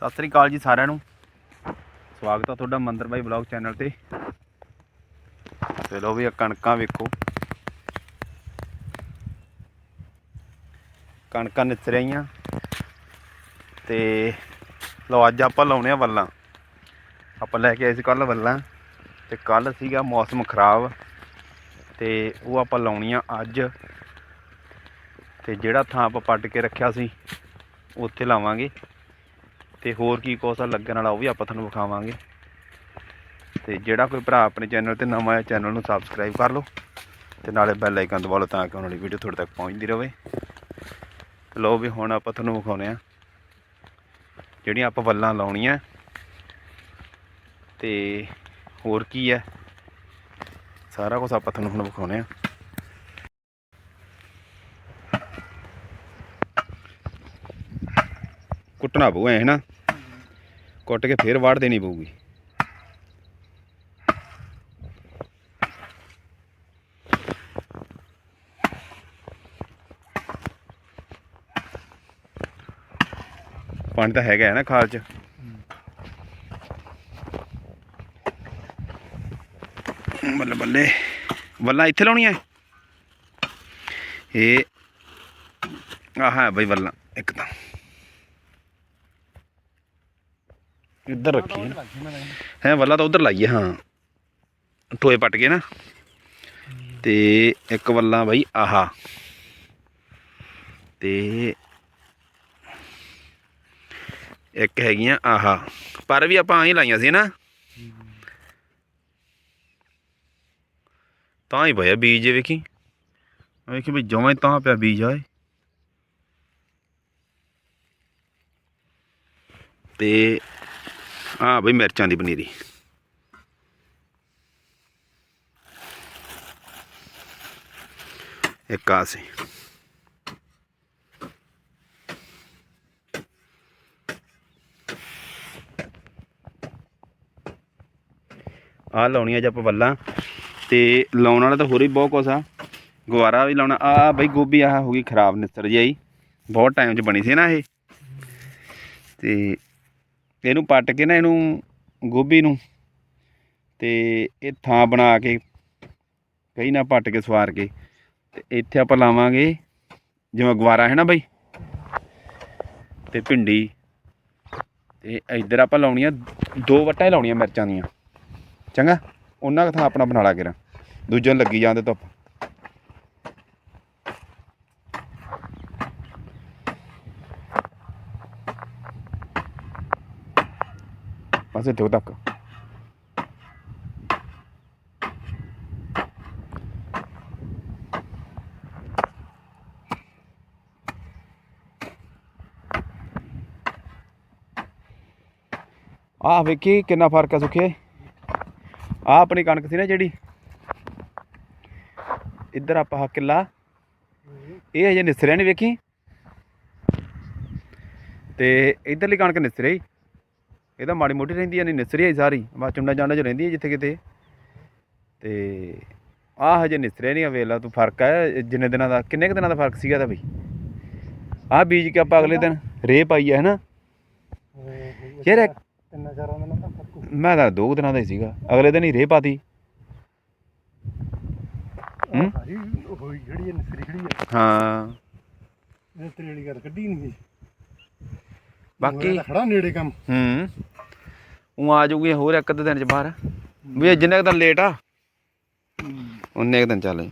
ਸਤਿ ਸ੍ਰੀ ਅਕਾਲ ਜੀ ਸਾਰਿਆਂ ਨੂੰ। ਸਵਾਗਤ ਆ ਤੁਹਾਡਾ ਮੰਦਰ ਬਾਈ ਬਲੌਗ ਚੈਨਲ ਤੇ। ਤੇ ਲੋ ਵੀ ਆ ਕਣਕਾਂ ਵੇਖੋ। ਕਣਕਾਂ ਨਿੱਚ ਰਹੀਆਂ ਤੇ ਲੋ ਅੱਜ ਆਪਾਂ ਲਾਉਣੇ ਆ ਵੱਲਾਂ। ਆਪਾਂ ਲੈ ਕੇ ਆਏ ਸੀ ਕੱਲ ਵੱਲਾਂ। ਤੇ ਕੱਲ ਸੀਗਾ ਮੌਸਮ ਖਰਾਬ। ਤੇ ਉਹ ਆਪਾਂ ਲਾਉਣੀਆਂ ਅੱਜ। ਤੇ ਜਿਹੜਾ ਥਾਂ ਆਪਾਂ ਪੱਟ ਕੇ ਰੱਖਿਆ ਸੀ, ਉੱਥੇ ਲਾਵਾਂਗੇ। ਤੇ ਹੋਰ ਕੀ ਕੋਸਾ ਲੱਗਣ ਵਾਲਾ, ਉਹ ਵੀ ਆਪਾਂ ਤੁਹਾਨੂੰ ਵਿਖਾਵਾਂਗੇ। ਤੇ ਜਿਹੜਾ ਕੋਈ ਭਰਾ ਆਪਣੇ ਚੈਨਲ ਤੇ ਨਵਾਂ ਹੈ ਚੈਨਲ ਨੂੰ ਸਬਸਕ੍ਰਾਈਬ ਕਰ ਲਓ ਤੇ ਨਾਲੇ ਬੈਲ ਆਈਕਨ ਦਬਾ ਲਓ ਤਾਂ ਕਿ ਆਉਣ ਵਾਲੀ ਵੀਡੀਓ ਤੁਹਾਡੇ ਤੱਕ ਪਹੁੰਚਦੀ ਰਹੇ। ਲਓ ਵੀ ਹੁਣ ਆਪਾਂ ਤੁਹਾਨੂੰ ਵਿਖਾਉਣੇ ਆ ਜਿਹੜੀਆਂ ਆਪਾਂ ਵੱਲਾਂ ਲਾਉਣੀਆਂ। ਤੇ ਹੋਰ ਕੀ ਹੈ ਸਾਰਾ ਕੁਝ ਆਪਾਂ ਤੁਹਾਨੂੰ ਹੁਣ ਵਿਖਾਉਣੇ ਆ ਕੁੱਟਣਾ ਪਊ, ਐ ਨਾ ਕੁੱਟ ਕੇ ਫੇਰ ਵਾੜ ਦੇਣੀ ਪਊਗੀ। ਪਾਣੀ ਤਾਂ ਹੈਗਾ ਹੈ ਨਾ ਖਾਲ ਚ। ਬੱਲੇ ਬੱਲੇ, ਵੱਲਾਂ ਇੱਥੇ ਲਾਉਣੀਆਂ ਇਹ, ਆਹ ਹੈ ਬਈ ਵੱਲਾਂ ਇੱਕ ਤਾਂ ਇੱਧਰ ਰੱਖੀ ਹੈ। ਹੈ, ਵੱਲਾ ਤਾਂ ਉਧਰ ਲਾਈਏ, ਹਾਂ। ਟੋਏ ਪੱਟ ਕੇ ਨਾ। ਤੇ ਇੱਕ ਵੱਲਾ ਬਾਈ ਆਹਾ। ਤੇ ਇੱਕ ਹੈਗੀਆਂ ਆਹਾ। ਪਰ ਵੀ ਆਪਾਂ ਆਹੀ ਲਾਈਆਂ ਸੀ ਨਾ। ਤਾਂ ਹੀ ਭਇਆ ਬੀਜ ਜੇ ਵੇਖੀ। ਵੇਖੀ ਵੀ ਜਮਾਂ ਤਾਂ ਪਿਆ ਬੀਜ ਆਏ ਤੇ ਹਾਂ ਬਈ ਮਿਰਚਾਂ ਦੀ ਪਨੀਰੀ। ਇੱਕ ਆ ਸੀ। ਆ ਲਾਉਣੀਆਂ ਅੱਜ ਆਪਾਂ ਵੱਲਾਂ ਤੇ ਲਾਉਣ ਵਾਲਾ ਤਾਂ ਹੋਰ ਹੀ ਬਹੁਤ ਕੁਛ ਆ। ਗੁਆਰਾ ਵੀ ਲਾਉਣਾ। ਆ ਬਈ ਗੋਭੀ ਆਹ ਹੋ ਗਈ ਖਰਾਬ ਨਿੱਤਰ ਜਾਈ ਬਹੁਤ ਟਾਈਮ 'ਚ ਬਣੀ ਸੀ ਨਾ ਇਹ। ਤੇ ਇਹਨੂੰ ਪੱਟ ਕੇ ਨਾ ਇਹਨੂੰ ਗੋਭੀ ਨੂੰ ਤੇ ਇਹ ਥਾਂ ਬਣਾ ਕੇ ਕਈ ਨਾ ਪੱਟ ਕੇ ਸਵਾਰ ਕੇ ਤੇ ਇੱਥੇ ਆਪਾਂ ਲਾਵਾਂਗੇ ਜਿਵੇਂ ਗਵਾਰਾ ਹੈ ਨਾ ਬਾਈ ਤੇ ਭਿੰਡੀ ਤੇ ਇੱਧਰ ਆਪਾਂ ਲਾਉਣੀਆਂ, ਦੋ ਵੱਟਾਂ ਲਾਉਣੀਆਂ ਮਿਰਚਾਂ ਦੀਆਂ। ਚੰਗਾ? ਉਹਨਾਂ ਕੁ ਥਾਂ ਆਪਣਾ ਬਣਾ ਲਾ ਕੇ ਦੂਜੇ ਨੂੰ ਲੱਗੀ ਜਾਂਦੇ ਧੁੱਪ। ਬਸ ਇੱਥੇ ਤੱਕ ਆਹ ਵੇਖੀ ਕਿੰਨਾ ਫ਼ਰਕ ਹੈ ਸੁਖੇ? ਆ ਆਪਣੀ ਕਣਕ ਸੀ ਨਾ ਜਿਹੜੀ? ਇੱਧਰ ਆਪਾਂ ਕਿੱਲਾ। ਇਹ ਹਜੇ ਨਿਸਰਿਆ ਨਹੀਂ ਵੇਖੀ? ਤੇ ਇੱਧਰਲੀ ਕਣਕ ਨਿਸਰੇ? ਹੀ ਇਹ ਤਾਂ ਮਾੜੀ ਮੋਟੀ ਰਹਿੰਦੀ ਆ ਨਹੀਂ ਨਿਸਰੀ ਆ ਸਾਰੀ। ਬਸ ਚੁੰਡਾ ਚਾਂਡਾ ਚ ਰਹਿੰਦੀ ਹੈ ਜਿੱਥੇ ਕਿਤੇ। ਤੇ ਆਹ ਹਜੇ ਨਿਸਰਿਆ ਨਹੀਂ ਆ ਵੇਲਾ ਤੂੰ ਫ਼ਰਕ ਹੈ ਜਿੰਨੇ ਦਿਨਾਂ ਦਾ ਕਿੰਨੇ ਕੁ ਦਿਨਾਂ ਦਾ ਫ਼ਰਕ ਸੀਗਾ ਤਾਂ ਬਈ? ਆਹ ਬੀਜ ਕੇ ਆਪਾਂ ਅਗਲੇ ਦਿਨ ਰੇ ਪਾਈ ਹੈ ਹਨਾ? ਯਾਰ ਤਿੰਨ ਚਾਰਾਂ ਦਿਨਾਂ ਦਾ ਫ਼ਰਕ ਮੈਂ ਤਾਂ ਦੋ ਦਿਨਾਂ ਦਾ ਹੀ ਸੀਗਾ। ਅਗਲੇ ਦਿਨ ਹੀ ਰੇ ਪਾਤੀ। ਹੂੰ? ਹੋਈ ਜਿਹੜੀ ਨਿਸਰੀ ਹਾਂ। ਵਾਲੀ ਗੱਲ ਕੱਢੀ ਨਹੀਂ ਬਾਕੀ ਖੜਾ ਨੇੜੇ ਕੰਮ। ਹੂੰ। ਉਹ ਆ ਜਾਊਗੀ ਹੋਰ ਇੱਕ ਅੱਧੇ ਦਿਨ ਚ ਬਾਹਰ। ਵੀ ਜਿੰਨੇ ਕੁ ਦਿਨ ਲੇਟ ਆ। ਉਨੇ ਕੁ ਦਿਨ ਚੱਲ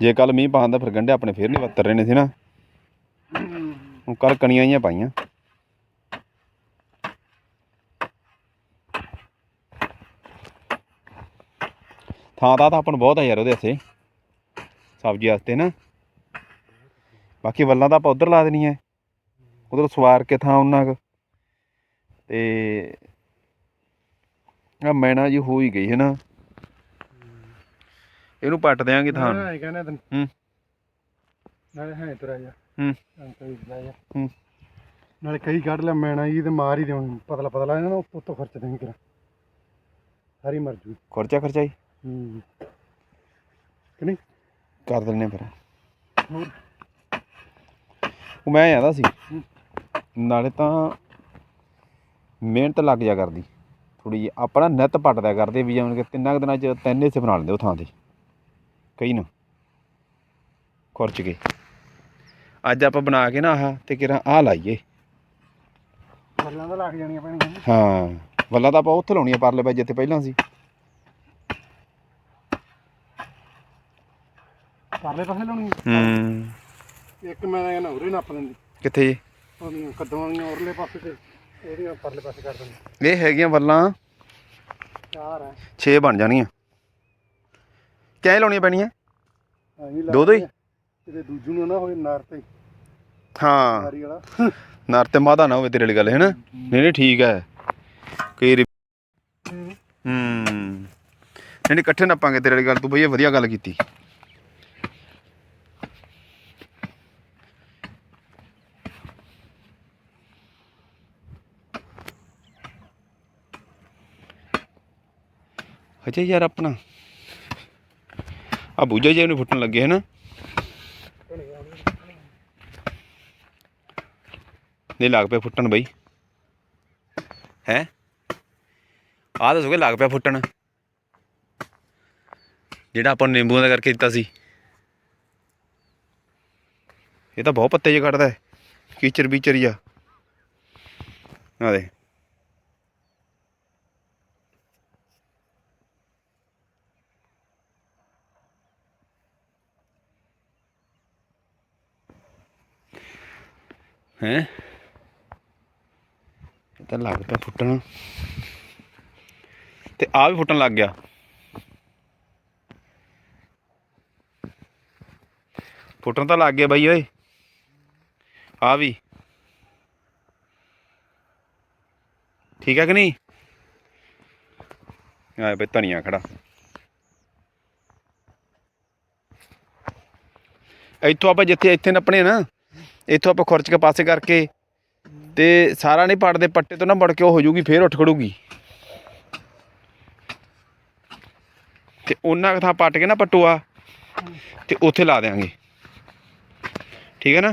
ਜੇ ਕੱਲ ਮੀਂਹ ਪਾਉਂਦਾ ਫਿਰ ਗੰਢੇ ਆਪਣੇ ਫੇਰ ਨਹੀਂ ਵੱਤਰ ਰਹੇ ਨੇ ਸੀ ਨਾ। ਹੁਣ ਕੱਲ ਕਣੀਆਂ ਹੀ ਪਾਈਆਂ। ਥਾਂ ਤਾਂ ਤਾਂ ਆਪਾਂ ਨੂੰ ਬਹੁਤ ਆ ਯਾਰ ਉਹਦੇ ਵਾਸਤੇ ਸਬਜ਼ੀ ਵਾਸਤੇ ਨਾ। ਬਾਕੀ ਵੱਲਾਂ ਤਾਂ ਆਪਾਂ ਉਧਰ ਲਾ ਦੇਣੀਆਂ। ਉਧਰ ਸਵਾਰ ਕੇ ਥਾਂ ਉਹਨਾਂ ਕੁ। ਤੇ ਆ ਮੈਨਾ ਜੀ ਹੋ ਹੀ ਗਈ ਹੈ ਨਾ। ਇਹਨੂੰ ਪੱਟ ਦਿਆਂਗੇ ਥਾਂ ਨੂੰ। ਹਾਂ ਕਹਿੰਦਾ ਤੈਨੂੰ। ਹੂੰ। ਨਾਲੇ ਹੈ ਤੁਰਾ ਜਾ ਹੂੰ। ਅੰਕਲ ਵੀ ਜਾ ਹੂੰ। ਨਾਲੇ ਕਈ ਕੱਢ ਲਿਆ ਮੈਣਾ ਜੀ ਤੇ ਮਾਰ ਹੀ ਦੇਉਂ ਪਤਲਾ ਪਤਲਾ ਇਹਨਾਂ ਨੂੰ ਉੱਤੋਂ ਖਰਚ ਦੇਣੀ ਕਰਾਂ ਸਾਰੀ ਮਰ ਜੂ ਖਰਚਾ ਖਰਚਾਈ ਹੂੰ। ਕਿ ਨਹੀਂ? ਕਰ ਦਿੰਨੇ ਫਿਰ। ਹੋਰ ਉਹ ਮੈਂ ਆਂਦਾ ਸੀ। ਨਾਲੇ ਤਾਂ ਮਿਹਨਤ ਲੱਗ ਜਾ ਕਰਦੀ। ਥੋੜੀ ਜਿਹੀ ਆਪਣਾ ਨਿੱਤ ਪੱਟਦਾ ਕਰਦੇ ਵੀ ਜਿਵੇਂ ਕਿ ਤਿੰਨਾਂ ਕੁ ਦਿਨਾਂ ਚ ਤਿੰਨ ਹਿੱਸੇ ਬਣਾ ਲੈਂਦੇ ਉਹ ਥਾਂ ਤੇ। ਕਈ ਨਾ। ਖੁਰਚ ਕੇ। ਅੱਜ ਆਪਾਂ ਬਣਾ ਕੇ ਨਾ ਆਹ ਤੇ ਕਿਰਾਂ ਆਹ ਲਾਈਏ। ਗੱਲਾਂ ਤਾਂ ਲੱਗ ਜਾਣੀਆਂ ਪੈਣੀਆਂ। ਹਾਂ। ਵੱਲਾ ਤਾਂ ਆਪਾਂ ਉੱਥੇ ਲਾਉਣੀ ਆ ਪਰਲੇ ਪੈ ਜਿੱਥੇ ਪਹਿਲਾਂ ਸੀ। ਪਰਲੇ ਪਾਸੇ ਲਾਉਣੀ ਹੂੰ। ਇੱਕ ਮੈਂ ਕਹਿੰਦਾ ਉਰੇ ਨੱਪ ਦਿੰਦੀ। ਕਿੱਥੇ ਜੀ? ਉਹਦੀਆਂ ਕੱਦੂਆਂ ਦੀਆਂ ਉਰਲੇ ਪਾਸੇ ਤੇ ਇਹਦੀਆਂ ਪਰਲੇ ਪਾਸੇ ਕਰ ਦਿੰਦੀ। ਇਹ ਹੈਗੀਆਂ ਵੱਲਾਂ। ਚਾਰ ਹੈ 6 ਬਣ ਜਾਣੀਆਂ। ਕਿਵੇਂ ਲਾਉਣੀਆਂ ਪੈਣੀਆਂ? ਐਂ ਦੋ ਦੋ ਹੀ? ਕਿਤੇ ਦੂਜੂ ਨੂੰ ਨਾ ਹੋਏ ਨਰ ਤੇ। ਹਾਂ। ਨਾਰੀ ਵਾਲਾ। ਨਰ ਤੇ ਮਾਦਾ ਨਾ ਹੋਵੇ ਤੇਰੇ ਵਾਲੀ ਗੱਲ ਹੈ। ਨਾ ਨਹੀਂ ਨਹੀਂ ਠੀਕ ਹੈ ਕਈ ਵਾਰੀ ਹੂੰ। ਨਹੀਂ ਨਹੀਂ ਇਕੱਠੇ ਨੱਪਾਂਗੇ ਤੇਰੇ ਵਾਲੀ ਗੱਲ ਤੂੰ ਬਈ ਇਹ ਵਧੀਆ ਗੱਲ ਕੀਤੀ। ਅਜੇ ਯਾਰ ਆਪਣਾ। ਆ ਬੂਝਾ ਜੇ ਨੂੰ ਫੁੱਟਣ ਲੱਗੇ ਹੈ ਨਾ ਨਹੀਂ, ਲੱਗ ਪਿਆ ਫੁੱਟਣ ਬਈ। ਹੈ? ਆਹ ਦੱਸੋਗੇ ਲੱਗ ਪਿਆ ਫੁੱਟਣ। ਜਿਹੜਾ ਆਪਾਂ ਨਿੰਬੂਆਂ ਦਾ ਕਰਕੇ ਦਿੱਤਾ ਸੀ। ਇਹ ਤਾਂ ਬਹੁਤ ਪੱਤੇ ਜੇ ਕੱਢਦਾ ਹੈ। ਕੀਚਰ ਬੀਚਰ ਹੀ ਆ ਆ ਦੇ ਹੈ? ਇਹ ਤਾਂ ਲੱਗ ਪਿਆ ਫੁੱਟਣ। ਤੇ ਆ ਵੀ ਫੁੱਟਣ ਲੱਗ ਗਿਆ। ਫੁੱਟਣ ਤਾਂ ਲੱਗ ਗਿਆ ਬਾਈ, ਓਏ। ਆ ਵੀ। ਠੀਕ ਹੈ ਕਿ ਨਹੀਂ? ਆ ਬਈ ਧਨੀਆ ਖੜਾ। ਇੱਥੋਂ ਆਪਾਂ ਜਿੱਥੇ ਇੱਥੇ ਨੱਪਣੇ ਨਾ। ਇੱਥੋਂ ਆਪਾਂ ਖੁਰਚ ਕੇ ਪਾਸੇ ਕਰਕੇ ਤੇ ਸਾਰਾ ਨਹੀਂ ਪੜਦੇ, ਪੱਟੇ ਤੋਂ ਨਾ ਮੁੜ ਕੇ ਉਹ ਹੋ ਜੂਗੀ ਫੇਰ ਉੱਠ ਖੜੂਗੀ। ਤੇ ਉਹਨਾਂ ਕੁ ਥਾਂ ਪੱਟ ਕੇ ਨਾ ਪਟੂਆ, ਤੇ ਉੱਥੇ ਲਾ ਦੇਾਂਗੇ ਠੀਕ ਹੈ ਨਾ?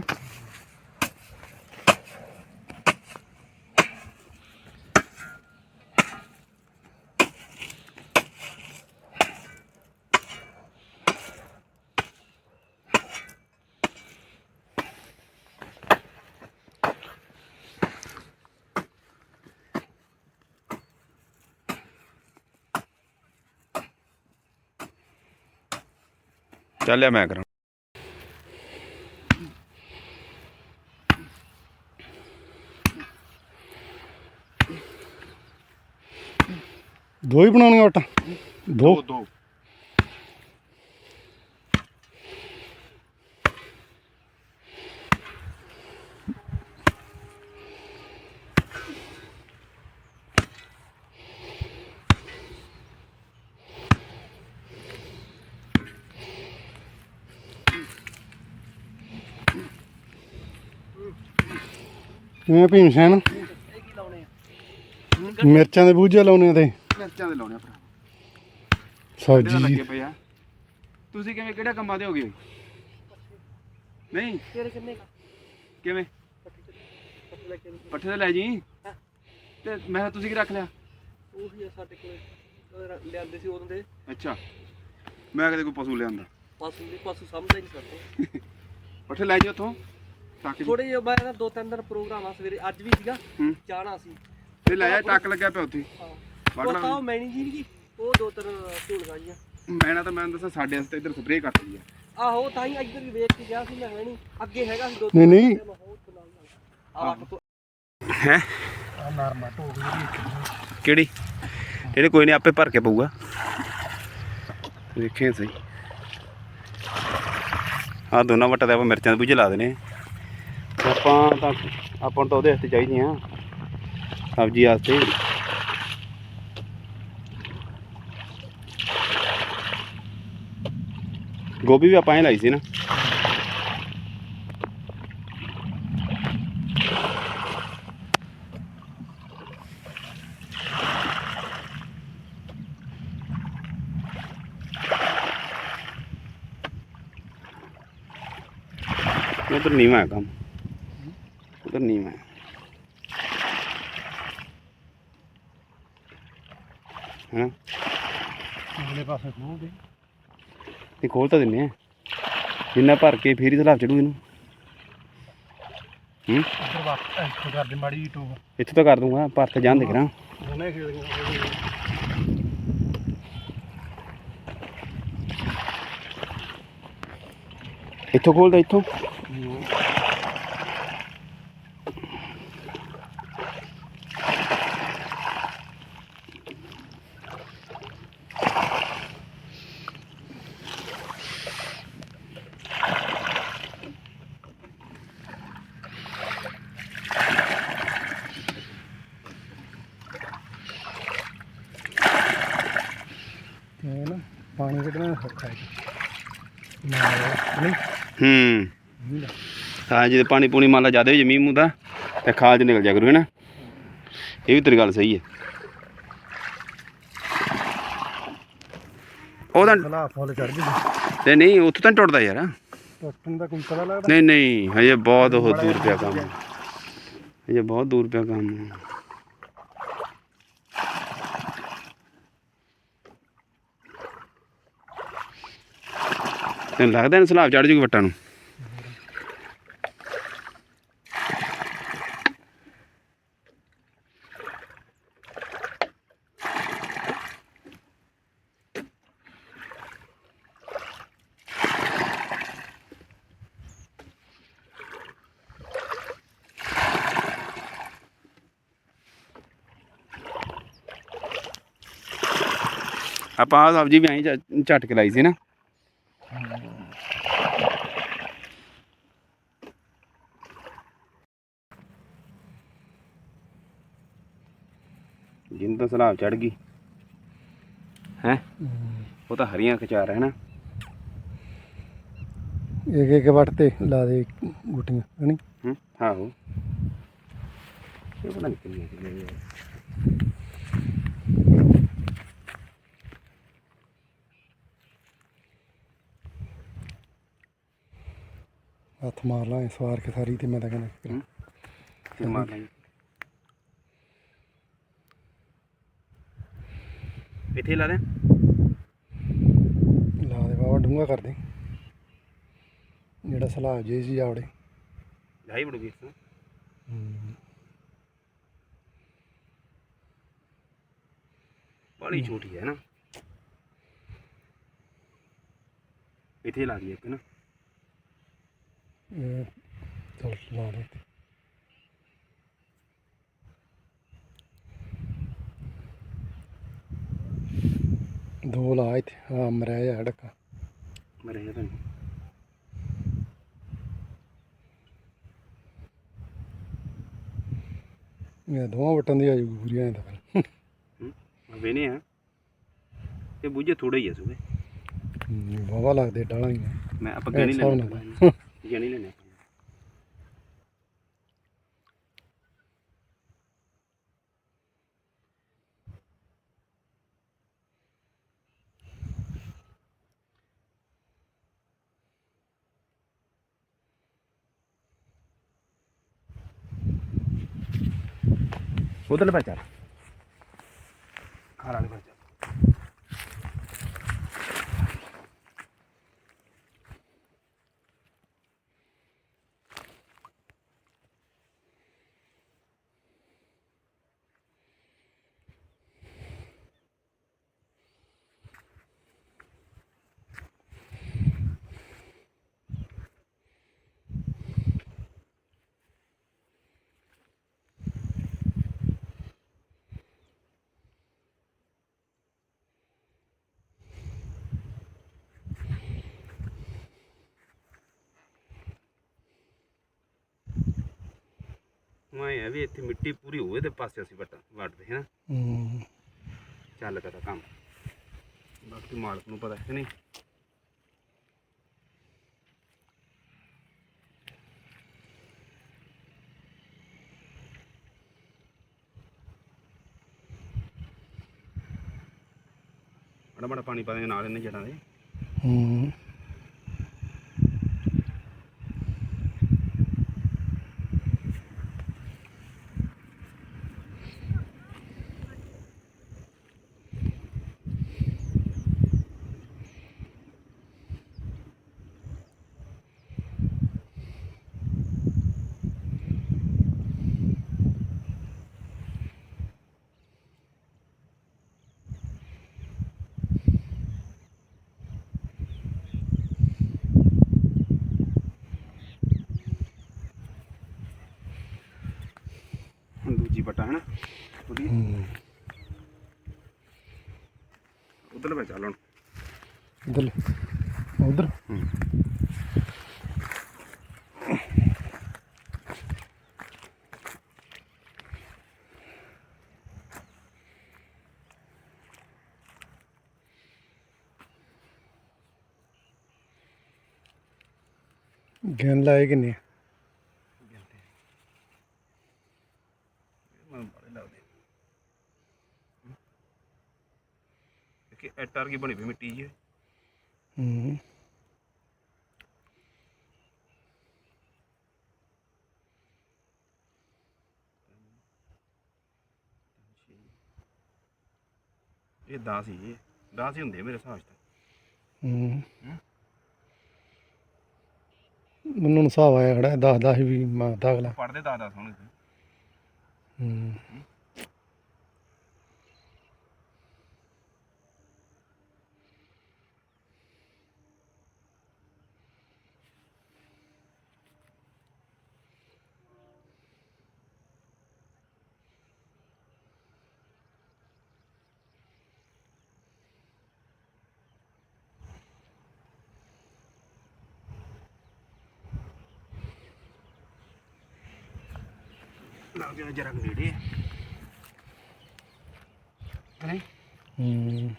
ਚੱਲਿਆ ਮੈਂ ਕਰਾਂ। ਦੋ ਹੀ ਬਣਾਉਣੀਆਂ ਵਟਾ ਦੋ ਦੋ। ਇਹ ਭੀਮ ਸੈਨ? ਮਿਰਚਾਂ ਦੇ ਬੂਝੇ ਲਾਉਣੇ ਤੇ। ਮਿਰਚਾਂ ਦੇ ਲਾਉਣੇ ਭਰਾ। ਸਬਜ਼ੀ ਲੱਗੇ ਪਏ ਆ? ਤੁਸੀਂ ਕਿਵੇਂ ਕਿਹੜਾ ਕੰਮਾਂ ਦੇ ਹੋਗੇ? ਨਹੀਂ? ਤੇਰੇ ਕਿੰਨੇ ਕਾ ਕਿਵੇਂ। ਪੱਠੇ ਤੇ ਲੈ ਜੀ। ਤੇ ਮੈਂ ਤੁਸੀਂ ਕੀ ਰੱਖ ਲਿਆ? ਉਹੀ ਆ ਸਾਡੇ ਕੋਲੇ। ਲਿਆਂਦੇ ਸੀ ਉਦੋਂ ਦੇ ਅੱਛਾ। ਮੈਂ ਕਦੇ ਕੋਈ ਪਸ਼ੂ ਲਿਆਂਦਾ। ਪਾਸੂ ਦੇ ਪਾਸੂ ਸਮਝਦਾ ਹੀ ਨਹੀਂ ਸਾਡੇ ਪੱਠੇ ਲੈ ਜੀ ਉੱਥੋਂ। ਟੱਕ ਜੀ। ਥੋੜੇ ਜਿਹਾ ਮੈਂ ਨਾ ਦੋ ਤਿੰਨ ਦਿਨ ਪ੍ਰੋਗਰਾਮ ਆ ਸਵੇਰੇ ਅੱਜ ਵੀ ਸੀਗਾ ਹੂੰ। ਜਾਣਾ ਸੀ। ਤੇ ਲੈ ਜਾ ਟੱਕ ਲੱਗਿਆ ਪਿਆ ਉੱਥੇ। ਹਾਂ। ਉਹ ਤਾਂ ਉਹ ਮੈਣੀ ਜੀ ਨਹੀਂ ਉਹ ਦੋ ਤਿੰਨ ਝੂਲਗਾ ਜੀਆਂ। ਮੈਂ ਨਾ ਤਾਂ ਮੈਂ ਦੱਸਾਂ ਸਾਡੇ ਵਾਸਤੇ ਇੱਧਰ ਸਪਰੇਅ ਕਰਤੀ ਆ। ਆਹੋ ਤਾਂ ਹੀ ਇੱਧਰ ਵੀ ਵੇਖ ਕੇ ਗਿਆ ਸੀ ਮੈਂ ਹੈ ਨਹੀਂ ਅੱਗੇ ਹੈਗਾ ਸੀ ਦੋ ਨਹੀਂ, ਨਹੀਂ। ਆ ਅੱਠ ਤੋਂ ਹੈ? ਕਿਹੜੀ? ਇਹਨੇ ਕੋਈ ਨਹੀਂ ਆਪੇ ਭਰ ਕੇ ਪਊਗਾ। ਵੇਖੇ ਸਹੀ। ਆ ਦੋਨਾਂ ਵਟਾ ਤੇ ਆਪਾਂ ਮਿਰਚਾਂ ਦੇ ਬੂਝੇ ਲਾ ਦੇਣੇ। ਤੇ ਆਪਾਂ ਤਾਂ ਆਪਾਂ ਤਾਂ ਉਹਦੇ ਵਾਸਤੇ ਚਾਹੀਦੀਆਂ। ਸਬਜ਼ੀ ਵਾਸਤੇ। ਗੋਭੀ ਵੀ ਆਪਾਂ ਐ ਲਾਈ ਸੀ ਨਾ। ਉਧਰ ਨੀਵਾ ਕੰਮ ਉਧਰ ਨੀਵਾ ਹੈ ਹਾਂ ਅਗਲੇ ਪਾਸੇ ਖੋਲਦੇ। ਇਹ ਖੋਲ ਤਾਂ ਦਿੰਨੇ ਆ। ਜਿੰਨਾ ਭਰ ਕੇ ਫੇਰ ਹੀ ਸਲਾਬ ਚੜੂ ਇਹਨੂੰ। ਹੂੰ? ਇੱਧਰ ਵਾਪਸ ਇੱਥੇ ਮਾੜੀ ਇੱਥੇ ਤਾਂ ਕਰ ਦੂੰਗਾ ਭਰ ਤੇ ਜਾਣ ਦੇ ਕਰਾਂ। ਖੇਡੀਆਂ ਇੱਥੋਂ ਖੋਲਦਾ ਇੱਥੋਂ ਤੇ ਨਾ ਪਾਣੀ ਕੱਢਣਾ ਸੌਖਾ ਹੈ ਨਾ ਨਹੀਂ। ਹੂੰ। ਹਾਂ ਜਦੋਂ ਪਾਣੀ ਪੂਣੀ ਮੰਨ ਲਾ ਜ਼ਿਆਦਾ ਹੋ ਜੇ ਮੀਂਹ ਮੂੰਹ ਦਾ ਤੇ ਖਾਲ ਚ ਨਿਕਲ ਜਾ ਕਰੂ ਹੈ ਨਾ। ਇਹ ਵੀ ਤੇਰੀ ਗੱਲ ਸਹੀ ਹੈ। ਉਹਦਾ ਭਲਾ ਫੁੱਲ ਚੜ ਗਈ ਤੇ ਨਹੀਂ ਉੱਥੋਂ ਤਾਂ ਟੁੱਟਦਾ ਯਾਰ। ਟੁੱਟਣ ਦਾ ਕੋਈ ਪਤਾ ਲੱਗਦਾ? ਨਹੀਂ ਨਹੀਂ ਹਜੇ ਬਹੁਤ ਉਹ ਦੂਰ ਪਿਆ ਕੰਮ। ਹਜੇ ਬਹੁਤ ਦੂਰ ਪਿਆ ਕੰਮ। ਤੈਨੂੰ ਲੱਗਦਾ ਇਹਨੂੰ ਸਲਾਬ ਚੜ ਜੂਗੀ ਵੱਟਾਂ ਨੂੰ? ਆਪਾਂ ਆਹ ਸਬਜ਼ੀ ਵੀ ਐਂ ਝਟ ਕੇ ਲਾਈ ਸੀ ਨਾ। ਜਿੰਨ ਤਾਂ ਸਲਾਬ ਚੜ ਗਈ। ਹੈ? ਉਹ ਤਾਂ ਹਰੀਆਂ ਕਚਾਰ ਹੈ ਨਾ। ਇੱਕ ਇੱਕ ਵੱਟ ਤੇ ਲਾ ਦੇ ਗੁੱਟੀਆਂ ਹਣੀ ਹੂੰ? ਆਹੋ। ਇਹ ਪਤਾ ਨਹੀਂ ਕਿੰਨੀਆਂ ਕਿੰਨੀਆਂ ਯਾਰ ਹੱਥ ਮਾਰ ਲਾਂ ਸਵਾਰ ਕੇ ਸਾਰੀ ਤੇ ਮੈਂ ਤਾਂ ਕਹਿੰਦਾ। ਫਿਰ ਮਾਰ ਲਾਂਗੇ ਇੱਥੇ ਲਾ ਦੇ। ਲਾ ਦੇ ਬਾਬਾ ਡੂੰਗਾ ਕਰ ਦੇ। ਜਿਹੜਾ ਸਲਾਹ ਜੇ ਜੀ ਆਵੜੇ ਢਾਈ ਬੜੂਗੀ ਇਸ ਬੜੀ ਛੋਟੀ ਹੈ ਨਾ। ਇੱਥੇ ਲਾ ਦਈਏ ਇੱਕ ਨਾ। ਚਲ ਲਾ ਦੇ ਦੋ ਲਾ ਇੱਥੇ ਹਾਂ ਮਰਿਆ ਜਾ ਡੱਕਾ ਮੈਂ ਰਹਿ ਤਾਂ ਇਹ ਦੋਵਾਂ ਵਟਾਂ ਦੀ ਆ ਜੂ ਪੂਰੀਆਂ ਤਾਂ ਫਿਰ। ਹੂੰ ਵੇਨੇ ਆ। ਇਹ ਬੁੱਝੇ ਥੋੜੇ ਹੀ ਆ ਸੁਬੇ ਵਾਵਾ ਲੱਗਦੇ ਡਾਲਾਂ ਹੀ ਮੈਂ ਆਪਾਂ ਗਣੀ ਹਿਸਾਬ ਨਾਲ। ਗਣੀ ਲੈਣੇ ਉਧਰ ਲੈ ਚੱਲ ਖਾਣ ਵਾਲੇ ਪਾਸੇ ਚੱਲ ਮੈਂ ਇਹ ਵੀ ਇੱਥੇ ਮਿੱਟੀ ਪੂਰੀ ਹੋਵੇ ਤੇ ਪਾਸੇ ਅਸੀਂ ਵੱਟ ਵੱਟਦੇ ਹੈ ਹੂੰ। ਚੱਲ ਕਰਾ ਕੰਮ। ਬਾਕੀ ਮਾਲਕ ਨੂੰ ਪਤਾ ਹੈ ਨਹੀਂ। ਬੜਾ ਬੜਾ ਪਾਣੀ ਪਾ ਦੇ ਨਾਲ ਇਹਨੇ ਜੜਾਂ ਦੇ। ਹੂੰ ਪੱਟਾ ਹਨਾ? ਉਧਰ ਚੱਲ ਹੁਣ। ਉਧਰ? ਗੇਂਦ ਲਾਏ ਕਿੰਨੇ ਮੈਨੂੰ ਬੜੇ ਲੱਗਦੇ ਕੀ ਬਣੀ ਵੀ ਮਿੱਟੀ ਜੀ ਹੂੰ। ਇਹ 10 ਹੀ ਇਹ 10 ਹੀ ਹੁੰਦੇ ਮੇਰੇ ਹਿਸਾਬ ਤਾਂ। ਹੂੰ। ਮੈਨੂੰ ਹਿਸਾਬ ਆਇਆ ਖੜਾ 10 10 ਵੀ ਮਾਰਦਾ ਅਗਲਾ ਪੜਦੇ 10 10 ਹੋਣਗੇ ਹੂੰ। ਲੱਗ ਜਾ ਜਰਾ ਨੇੜੇ ਨਹੀਂ ਹੂੰ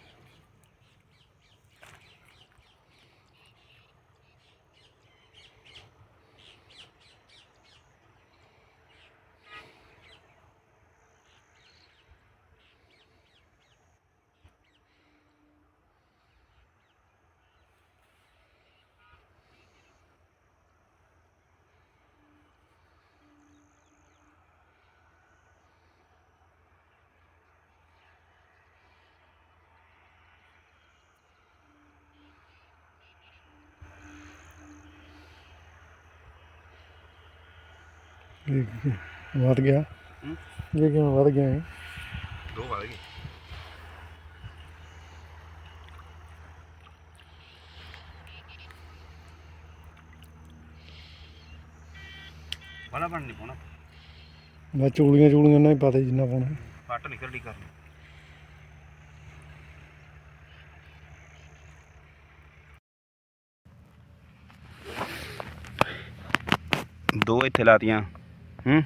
ਇਹ ਕੀ- ਵੱਧ ਗਿਆ? ਇਹ ਕਿਵੇਂ ਵੱਧ ਗਿਆ ਹੈ ਦੋ ਵਧ ਗਏ। ਬੜਾ ਬਣ ਨਹੀਂ ਪਾਉਣਾ। ਮੈਂ ਚੂੜੀਆਂ ਚੂੜੀਆਂ ਨਾਲ ਹੀ ਪਤਾ ਜਿੰਨਾ ਪਾਉਣਾ। ਫੱਟ ਨਿਕਲਦੀ ਕਰ ਦੋ ਇੱਥੇ ਲਾਤੀਆਂ। ਹੂੰ।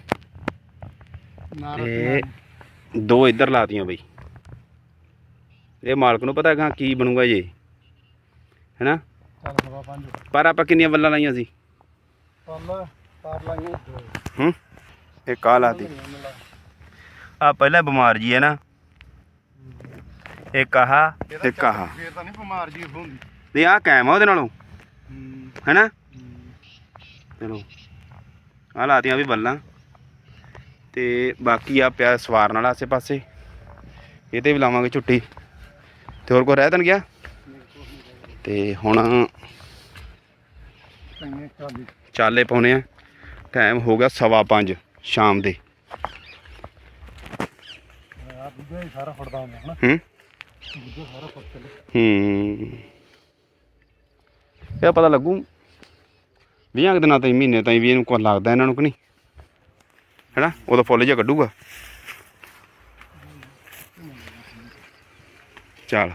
ਤੇ ਦੋ ਇੱਧਰ ਲਾਤੀਆਂ ਬਈ। ਇਹ ਮਾਲਕ ਨੂੰ ਪਤਾ ਹੈਗਾ ਕੀ ਬਣੂਗਾ ਜੇ। ਹੈਨਾ? ਚੱਲ ਸਵਾ ਪੰਜ। ਪਰ ਆਪਾਂ ਕਿੰਨੀਆਂ ਵੱਲਾਂ ਲਾਈਆਂ ਸੀ? ਹੂੰ। ਇਹ ਕਾ ਲਾਤੀ? ਆ ਪਹਿਲਾਂ ਬਿਮਾਰ ਜੀ ਹੈ ਨਾ। ਇੱਕ ਆਹ ਤੇ ਕਾਹ। ਫੇਰ ਤਾਂ ਨਹੀਂ ਬਿਮਾਰ ਜੀ ਹੁੰਦੀ। ਤੇ ਆ ਕਾਇਮ ਆ ਉਹਦੇ ਨਾਲੋਂ। ਹੈਨਾ? ਚਲੋ। ਆ ਲਾਤੀਆਂ ਵੀ ਬੱਲਾਂ ਤੇ ਬਾਕੀ ਆ ਪਿਆ ਸਵਾਰਨ ਵਾਲਾ ਆਸੇ ਪਾਸੇ ਇਹ ਤੇ ਵੀ ਲਾਵਾਂਗੇ ਝੁੱਟੀ। ਤੇ ਹੋਰ ਕੋਈ ਰਹਿ ਤਾਂ ਗਿਆ? ਤੇ ਹੁਣ ਚਾਲੇ ਪਾਉਣੇ ਆ। ਟਾਈਮ ਹੋ ਗਿਆ ਸਵਾ ਪੰਜ ਸ਼ਾਮ ਦੇ। ਸਾਰਾ ਫੜਦਾ ਹੁੰਦਾ ਹਨਾ ਹੂੰ? ਸਾਰਾ ਫੜ ਚੱਲੇ ਹੂੰ। ਇਹ ਪਤਾ ਲੱਗੂ। ਵੀਹਾਂ ਕੁ ਦਿਨਾਂ ਤਾਈਂ, ਮਹੀਨੇ ਤਾਈਂ ਵੀ ਇਹਨੂੰ ਕੁਝ ਲੱਗਦਾ ਇਹਨਾਂ ਨੂੰ ਕਿ ਨਹੀਂ? ਹੈਨਾ ਉਦੋਂ ਫੁੱਲ ਜਿਹਾ ਕੱਢੂਗਾ। ਚੱਲ।